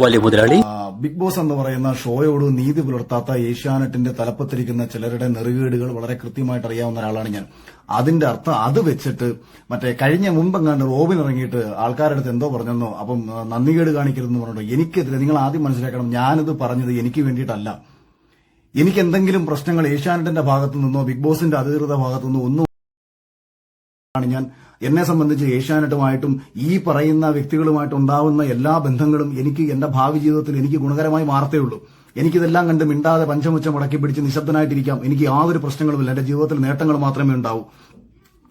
വലിയ മുതലാളി. Big boss എന്ന് പറയുന്ന ഷോയോട് നീതി പുലർത്താത്ത ഏഷ്യാനെറ്റിന്റെ തലപ്പത്തിരിക്കുന്ന ചിലരുടെ നെറുകേടുകൾ വളരെ കൃത്യമായിട്ട് അറിയാവുന്ന ഒരാളാണ് ഞാൻ. അതിന്റെ അർത്ഥം അത് വെച്ചിട്ട് മറ്റേ കഴിഞ്ഞ മുമ്പെങ്ങാണ്ട് റോബിൻ ഇറങ്ങിയിട്ട് ആൾക്കാരുടെ അടുത്ത് എന്തോ പറഞ്ഞെന്നോ അപ്പം നന്ദികേട് കാണിക്കരുതെന്ന് പറഞ്ഞിട്ടോ എനിക്കെതിരെ നിങ്ങൾ ആദ്യം മനസ്സിലാക്കണം ഞാനിത് പറഞ്ഞത് എനിക്ക് വേണ്ടിയിട്ടല്ല. എനിക്ക് എന്തെങ്കിലും പ്രശ്നങ്ങൾ ഏഷ്യാനെറ്റിന്റെ ഭാഗത്തു നിന്നോ ബിഗ് ബോസിന്റെ അധികൃത ഭാഗത്തു നിന്നോ ഒന്നും ആണ് ഞാൻ. എന്നെ സംബന്ധിച്ച് ഏഷ്യാനെറ്റുമായിട്ടും ഈ പറയുന്ന വ്യക്തികളുമായിട്ട് ഉണ്ടാവുന്ന എല്ലാ ബന്ധങ്ങളും എനിക്ക് എന്റെ ഭാവി ജീവിതത്തിൽ എനിക്ക് ഗുണകരമായി മാറത്തേയുള്ളൂ എനിക്കിതെല്ലാം കണ്ട് മിണ്ടാതെ പഞ്ചമുച്ച മുടക്കി പിടിച്ച് നിശബ്ദനായിട്ടിരിക്കാം. എനിക്ക് യാതൊരു പ്രശ്നങ്ങളുമില്ല. എന്റെ ജീവിതത്തിൽ നേട്ടങ്ങൾ മാത്രമേ ഉണ്ടാവൂ.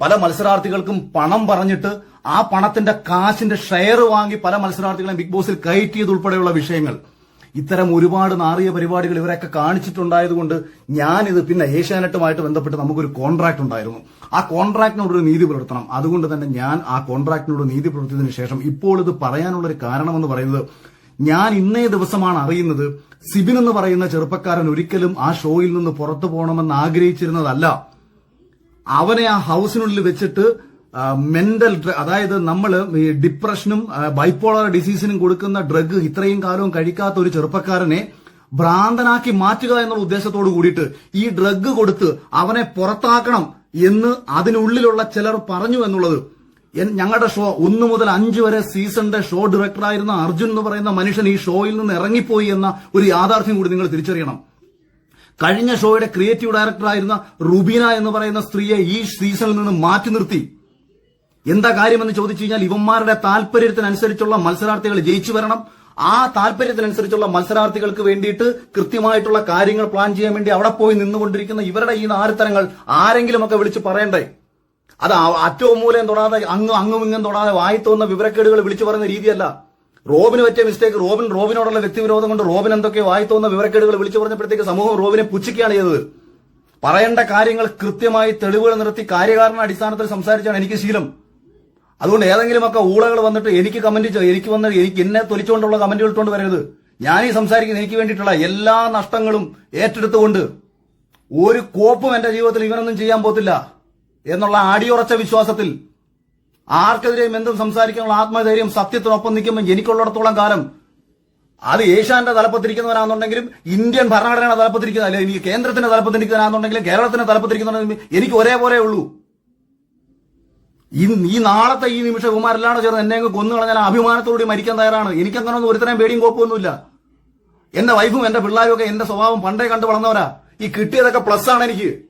പല മത്സരാർത്ഥികൾക്കും പണം പറഞ്ഞിട്ട് ആ പണത്തിന്റെ കാശിന്റെ ഷെയർ വാങ്ങി പല മത്സരാർത്ഥികളെ ബിഗ് ബോസിൽ കയറ്റിയത് ഉൾപ്പെടെയുള്ള വിഷയങ്ങൾ. ഇത്തരം ഒരുപാട് നാറിയ പരിപാടികൾ ഇവരൊക്കെ കാണിച്ചിട്ടുണ്ടായതുകൊണ്ട് ഞാനിത് പിന്നെ ഏഷ്യാനെറ്റുമായിട്ട് ബന്ധപ്പെട്ട് നമുക്കൊരു കോൺട്രാക്ട് ഉണ്ടായിരുന്നു. ആ കോൺട്രാക്ടിനോട് ഒരു നീതി പുലർത്തണം. അതുകൊണ്ട് തന്നെ ഞാൻ ആ കോൺട്രാക്ടിനോട് നീതി പുലർത്തിയതിന് ശേഷം ഇപ്പോൾ ഇത് പറയാനുള്ള ഒരു കാരണമെന്ന് പറയുന്നത് ഞാൻ ഇന്നേ ദിവസമാണ് അറിയുന്നത് സിബിൻ എന്ന് പറയുന്ന ചെറുപ്പക്കാരൻ ഒരിക്കലും ആ ഷോയിൽ നിന്ന് പുറത്തു പോകണമെന്ന് ആഗ്രഹിച്ചിരുന്നതല്ല. അവനെ ആ ഹൗസിനുള്ളിൽ വെച്ചിട്ട് മെന്റൽ അതായത് നമ്മൾ ഈ ഡിപ്രഷനും ബൈപോളർ ഡിസീസിനും കൊടുക്കുന്ന ഡ്രഗ് ഇത്രയും കാലവും കഴിക്കാത്ത ഒരു ചെറുപ്പക്കാരനെ ഭ്രാന്തനാക്കി മാറ്റുക എന്നുള്ള ഉദ്ദേശത്തോട് കൂടിയിട്ട് ഈ ഡ്രഗ് കൊടുത്ത് അവനെ പുറത്താക്കണം എന്ന് അതിനുള്ളിലുള്ള ചിലർ പറഞ്ഞു എന്നുള്ളത്. ഞങ്ങളുടെ ഷോ ഒന്നു മുതൽ അഞ്ച് വരെ സീസണിന്റെ ഷോ ഡയറക്ടറായിരുന്ന അർജുൻ എന്ന് പറയുന്ന മനുഷ്യൻ ഈ ഷോയിൽ നിന്ന് ഇറങ്ങിപ്പോയി എന്ന ഒരു യാഥാർത്ഥ്യം കൂടി നിങ്ങൾ തിരിച്ചറിയണം. കഴിഞ്ഞ ഷോയുടെ ക്രിയേറ്റീവ് ഡയറക്ടറായിരുന്ന റുബീന എന്ന് പറയുന്ന സ്ത്രീയെ ഈ സീസണിൽ നിന്ന് മാറ്റി നിർത്തി. എന്താ കാര്യമെന്ന് ചോദിച്ചു കഴിഞ്ഞാൽ ഇവന്മാരുടെ താല്പര്യത്തിനനുസരിച്ചുള്ള മത്സരാർത്ഥികൾ ജയിച്ചു വരണം. ആ താല്പര്യത്തിനനുസരിച്ചുള്ള മത്സരാർത്ഥികൾക്ക് വേണ്ടിയിട്ട് കൃത്യമായിട്ടുള്ള കാര്യങ്ങൾ പ്ലാൻ ചെയ്യാൻ വേണ്ടി അവിടെ പോയി നിന്നുകൊണ്ടിരിക്കുന്ന ഇവരുടെ ഈ നാരത്തരങ്ങൾ ആരെങ്കിലുമൊക്കെ വിളിച്ച് പറയണ്ടേ? അത് അറ്റവും മൂലം തൊടാതെ അങ്ങും അങ്ങും ഇങ്ങും തൊടാതെ വായി തോന്നുന്ന വിവരക്കേടുകൾ വിളിച്ചു പറയുന്ന രീതിയല്ല. റോബിന് പറ്റിയ മിസ്റ്റേക്ക് റോബിൻ റോബിനോടുള്ള വ്യക്തിവിരോധം കൊണ്ട് റോബിൻ എന്തൊക്കെ വായി തോന്നുന്ന വിവരക്കേടുകൾ വിളിച്ചു പറഞ്ഞപ്പോഴത്തേക്ക് സമൂഹം റോബിനെ പുച്ഛിക്കുകയാണ് ചെയ്തത്. പറയേണ്ട കാര്യങ്ങൾ കൃത്യമായി തെളിവുകൾ നിർത്തി കാര്യകാരണ അടിസ്ഥാനത്തിൽ സംസാരിച്ചാണ് എനിക്ക് ശീലം. അതുകൊണ്ട് ഏതെങ്കിലുമൊക്കെ ഊളകൾ വന്നിട്ട് എനിക്ക് കമന്റ് എനിക്ക് വന്ന് എനിക്ക് എന്നെ തൊലിച്ചുകൊണ്ടുള്ള കമന്റുകൾ ഇട്ടുകൊണ്ട് വരരുത്. ഞാൻ ഈ സംസാരിക്കുന്ന എനിക്ക് വേണ്ടിയിട്ടുള്ള എല്ലാ നഷ്ടങ്ങളും ഏറ്റെടുത്തുകൊണ്ട് ഒരു കോപ്പും എന്റെ ജീവിതത്തിൽ ഇവനൊന്നും ചെയ്യാൻ പോത്തില്ല എന്നുള്ള അടിയുറച്ച വിശ്വാസത്തിൽ ആർക്കെതിരെയും എന്തും സംസാരിക്കാനുള്ള ആത്മധൈര്യം സത്യത്തിനൊപ്പം നിൽക്കുമ്പോൾ എനിക്കുള്ളിടത്തോളം കാലം അത് ഏഷ്യാന്റെ തലപ്പത്തിരിക്കുന്നവരാണെന്നുണ്ടെങ്കിലും ഇന്ത്യൻ ഭരണഘടനയുടെ തലപ്പത്തിരിക്കുന്ന അല്ലെ എനിക്ക് കേന്ദ്രത്തിന്റെ തലപ്പത്തിരിക്കുന്നവരാണെന്നുണ്ടെങ്കിലും കേരളത്തിന്റെ തലപ്പത്തിരിക്കുന്നവരാണെങ്കിലും എനിക്ക് ഒരേപോലെ ഉള്ളൂ. ഈ നാളത്തെ ഈ നിമിഷം കുമാരെല്ലാം ചേർന്ന് എന്നെ കൊന്നു കളഞ്ഞാൽ അഭിമാനത്തോടുകൂടി മരിക്കാൻ തയ്യാറാണ്. എനിക്കങ്ങനൊന്നും ഒരുത്തരം പേടിയും കുഴപ്പമൊന്നുമില്ല എന്റെ വൈഫും എന്റെ പിള്ളേരും ഒക്കെ എന്റെ സ്വഭാവം പണ്ടേ കണ്ടു വളർന്നവരാ. ഈ കിട്ടിയതൊക്കെ പ്ലസ് ആണ് എനിക്ക്.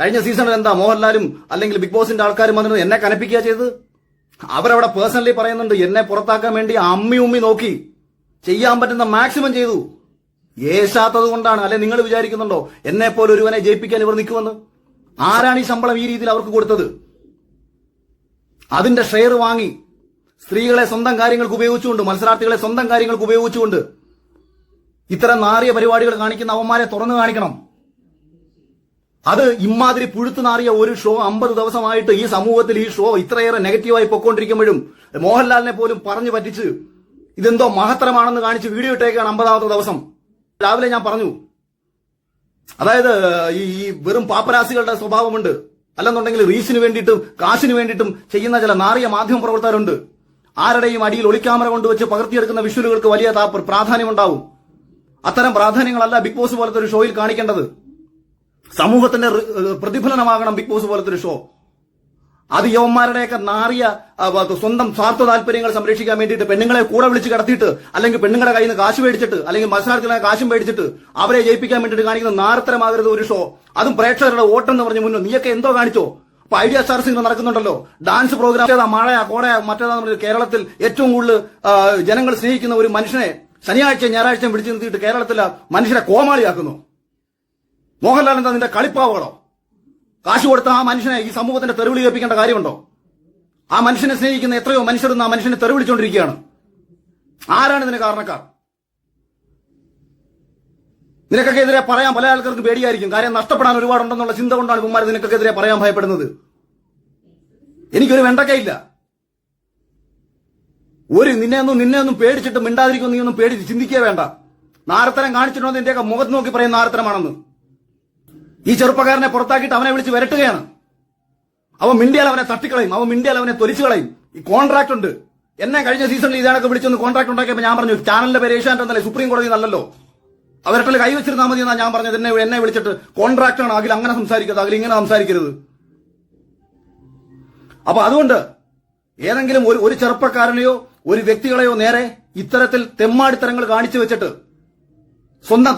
കഴിഞ്ഞ സീസണിൽ എന്താ മോഹൻലാലും അല്ലെങ്കിൽ ബിഗ് ബോസിന്റെ ആൾക്കാരും വന്നിട്ട് എന്നെ കനപ്പിക്കുക ചെയ്തത്? അവരവിടെ പേഴ്സണലി പറയുന്നുണ്ട് എന്നെ പുറത്താക്കാൻ വേണ്ടി അമ്മി ഉമ്മി നോക്കി ചെയ്യാൻ പറ്റുന്ന മാക്സിമം ചെയ്തു. ഏശാത്തത് കൊണ്ടാണ് അല്ലെ നിങ്ങൾ വിചാരിക്കുന്നുണ്ടോ എന്നെ പോലെ ഒരുവനെ ജയിപ്പിക്കാൻ ഇവർ നിൽക്കുമെന്ന്? ആരാണ് ഈ ശമ്പളം ഈ രീതിയിൽ അവർക്ക് കൊടുത്തത്? അതിന്റെ ഷെയർ വാങ്ങി സ്ത്രീകളെ സ്വന്തം കാര്യങ്ങൾക്ക് ഉപയോഗിച്ചുകൊണ്ട് മത്സരാർത്ഥികളെ സ്വന്തം കാര്യങ്ങൾക്ക് ഉപയോഗിച്ചുകൊണ്ട് ഇത്തരം നാറിയ പരിപാടികൾ കാണിക്കുന്ന അവന്മാരെ തുറന്നു കാണിക്കണം. അത് ഇമാതിരി പുഴുത്തു നാറിയ ഒരു ഷോ അമ്പത് ദിവസമായിട്ട് ഈ സമൂഹത്തിൽ ഈ ഷോ ഇത്രയേറെ നെഗറ്റീവായി പൊക്കോണ്ടിരിക്കുമ്പോഴും മോഹൻലാലിനെ പോലും പറഞ്ഞു പറ്റിച്ച് ഇതെന്തോ മഹത്തരമാണെന്ന് കാണിച്ച് വീഡിയോ ഇട്ടേക്കാണ് അമ്പതാമത്തെ ദിവസം. രാവിലെ ഞാൻ പറഞ്ഞു അതായത് ഈ വെറും പാപ്പരാസികളുടെ സ്വഭാവമുണ്ട്. അല്ലെന്നുണ്ടെങ്കിൽ റീസിന് വേണ്ടിയിട്ടും കാശിന് വേണ്ടിയിട്ടും ചെയ്യുന്ന ചില നാറിയ മാധ്യമ പ്രവർത്തകരുണ്ട്. ആരുടെയും അടിയിൽ ഒളിക്യാമറ കൊണ്ടുവച്ച് പകർത്തിയെടുക്കുന്ന വിഷ്വലുകൾക്ക് വലിയ പ്രാധാന്യമുണ്ടാവും. അത്തരം പ്രാധാന്യങ്ങളല്ല ബിഗ് ബോസ് പോലത്തെ ഒരു ഷോയിൽ കാണിക്കേണ്ടത്. സമൂഹത്തിന്റെ പ്രതിഫലനമാകണം ബിഗ് ബോസ് പോലത്തെ ഒരു ഷോ. അത് യവന്മാരുടെയൊക്കെ നാറിയ സ്വന്തം സ്വാർത്ഥ താല്പര്യങ്ങൾ സംരക്ഷിക്കാൻ വേണ്ടിയിട്ട് പെണ്ണുങ്ങളെ കൂടെ വിളിച്ച് കടത്തിയിട്ട് അല്ലെങ്കിൽ പെണ്ണുങ്ങളുടെ കയ്യിൽ നിന്ന് കാശ് മേടിച്ചിട്ട് അല്ലെങ്കിൽ മത്സരാർത്ഥികളെ കാശും മേടിച്ചിട്ട് അവരെ ജയിപ്പിക്കാൻ വേണ്ടിയിട്ട് കാണിക്കുന്ന നാരത്തരമാകരുത് ഒരു ഷോ. അതും പ്രേക്ഷകരുടെ ഓട്ടം എന്ന് പറഞ്ഞ് മുന്നോ നീയൊക്കെ എന്തോ കാണിച്ചോ? അപ്പൊ ഐഡിയ സ്റ്റാർ സിംഗർ നടക്കുന്നുണ്ടല്ലോ. ഡാൻസ് പ്രോഗ്രാം മഴയാ കോടയാ മറ്റേതാന്ന് പറഞ്ഞ് കേരളത്തിൽ ഏറ്റവും കൂടുതൽ ജനങ്ങൾ സ്നേഹിക്കുന്ന ഒരു മനുഷ്യനെ ശനിയാഴ്ച ഞായറാഴ്ച പിടിച്ചു നിർത്തിയിട്ട് കേരളത്തിലെ മനുഷ്യരെ കോമാളിയാക്കുന്നു. മോഹൻലാൽ എന്താ നിന്റെ കളിപ്പാവകളോ? കാശ് കൊടുത്ത ആ മനുഷ്യനെ ഈ സമൂഹത്തിന്റെ തെരുവിളി കേൾപ്പിക്കേണ്ട കാര്യമുണ്ടോ? ആ മനുഷ്യനെ സ്നേഹിക്കുന്ന എത്രയോ മനുഷ്യർ ആ മനുഷ്യനെ തെരുവിളിച്ചുകൊണ്ടിരിക്കുകയാണ് ആരാണ് ഇതിന് കാരണക്കാർ? നിനക്കൊക്കെ എതിരെ പറയാൻ പല ആൾക്കാർക്ക് പേടിയായിരിക്കും. കാര്യം നഷ്ടപ്പെടാൻ ഒരുപാടുണ്ടെന്നുള്ള ചിന്ത കൊണ്ടാണ് കുമാരൻ നിനക്കൊക്കെ എതിരെ പറയാൻ ഭയപ്പെടുന്നത്. എനിക്കൊരു വെണ്ടക്കയില്ല. ഒരു നിന്നെ ഒന്നും നിന്നെ ഒന്നും പേടിച്ചിട്ട് മിണ്ടാതിരിക്കും നീ ഒന്നും പേടിച്ച് ചിന്തിക്കുക വേണ്ട. നാരത്തരം കാണിച്ചിട്ടുണ്ടോ നിന്റെയൊക്കെ മുഖത്ത് നോക്കി പറയുന്ന നാരത്തരമാണെന്ന് ഈ ചെറുപ്പക്കാരനെ പുറത്താക്കിയിട്ട് അവനെ വിളിച്ച് വരട്ടുകയാണ്. അവൻ മിണ്ടിയാൽ അവനെ തട്ടിക്കളയും. അവൻ മിണ്ടിയാൽ അവനെ തൊലിച്ചു കളയും. ഈ കോൺട്രാക്ട് ഉണ്ട്. എന്നെ കഴിഞ്ഞ സീസണിൽ ഇതാണൊക്കെ വിളിച്ചൊന്ന് കോൺട്രാക്ട് ഉണ്ടാക്കിയപ്പോൾ ഞാൻ പറഞ്ഞു ചാനലിന്റെ പേര് ഏഷ്യാനെറ്റ് എന്നല്ലേ? സുപ്രീം കോടതി നല്ലല്ലോ അവരുടെ കൈവച്ചിരുന്നാൽ മതി എന്നാ ഞാൻ പറഞ്ഞത്. എന്നെ എന്നെ വിളിച്ചിട്ട് കോൺട്രാക്ട് ആണ്. അഖിൽ അങ്ങനെ സംസാരിക്കരുത്. അതിൽ ഇങ്ങനെ സംസാരിക്കരുത്. അപ്പൊ അതുകൊണ്ട് ഏതെങ്കിലും ഒരു ഒരു ചെറുപ്പക്കാരനെയോ ഒരു വ്യക്തികളെയോ നേരെ ഇത്തരത്തിൽ തെമ്മാടിത്തരങ്ങൾ കാണിച്ചു വെച്ചിട്ട് സ്വന്തം